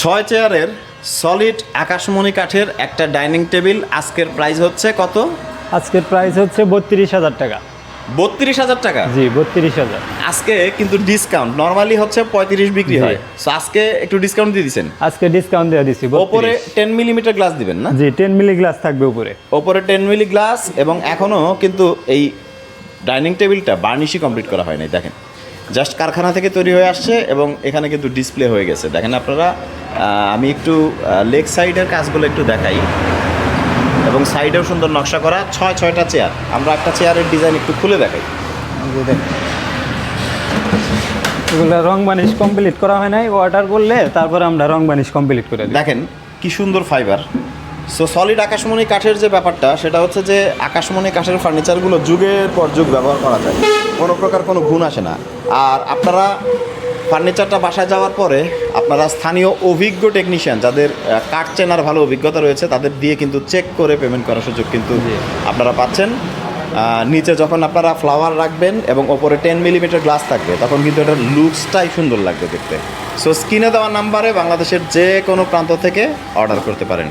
ছয় চেয়ারের সলিড আকাশমণি কাঠের একটা ডাইনিং টেবিল আজকের প্রাইস হচ্ছে কত? আজকের প্রাইস হচ্ছে বত্রিশ হাজার টাকা। বত্রিশ হাজার টাকা? জি বত্রিশ হাজার। আজকে কিন্তু ডিসকাউন্ট নর্মালি হচ্ছে পঁয়ত্রিশ বিক্রি হয়। So আজকে একটু ডিসকাউন্ট দিয়ে দিচ্ছেন আজকে ডিসকাউন্ট দিয়ে দিচ্ছি ওপরে টেন মিলিমিটার গ্লাস দিবেন না? জি টেন মিলি গ্লাস থাকবে উপরে। ওপরে টেন মিলি গ্লাস এবং এখনও কিন্তু এই ডাইনিং টেবিলটা বার্নিশই কমপ্লিট করা হয় নাই দেখেন। জাস্ট কারখানা থেকে তৈরি হয়ে আসছে এবং এখানে কিন্তু ডিসপ্লে হয়ে গেছে। দেখেন আপনারা আমি একটু লেগ সাইডের কাজগুলো একটু দেখাই। এবং সাইডেও সুন্দর নকশা করা ছয় ছয়টা চেয়ার। আমরা একটা চেয়ারের ডিজাইন একটু খুলে দেখাই। এগুলো রং বানিশ কমপ্লিট করা হয় নাই। অর্ডার করলে তারপরে আমরা রং বানিশ কমপ্লিট করে দেখেন কি সুন্দর ফাইবার সো সলিড আকাশমণি কাঠের যে ব্যাপারটা সেটা হচ্ছে যে আকাশমণি কাঠের ফার্নিচারগুলো যুগের পর যুগ ব্যবহার করা যায়। কোনো প্রকার কোনো গুণ আসে না। আর আপনারা ফার্নিচারটা বাসায় যাওয়ার পরে আপনারা স্থানীয় অভিজ্ঞ টেকনিশিয়ান যাদের কাঠ চেনার ভালো অভিজ্ঞতা রয়েছে তাদের দিয়ে কিন্তু চেক করে পেমেন্ট করার সুযোগ কিন্তু আপনারা পাচ্ছেন। নিচে যখন আপনারা ফ্লাওয়ার রাখবেন এবং ওপরে টেন মিলিমিটার গ্লাস থাকবে তখন কিন্তু এটার লুকসটাই সুন্দর লাগবে দেখতে। সো স্ক্রিনে দেওয়া নাম্বারে বাংলাদেশের যে কোনো প্রান্ত থেকে অর্ডার করতে পারেন।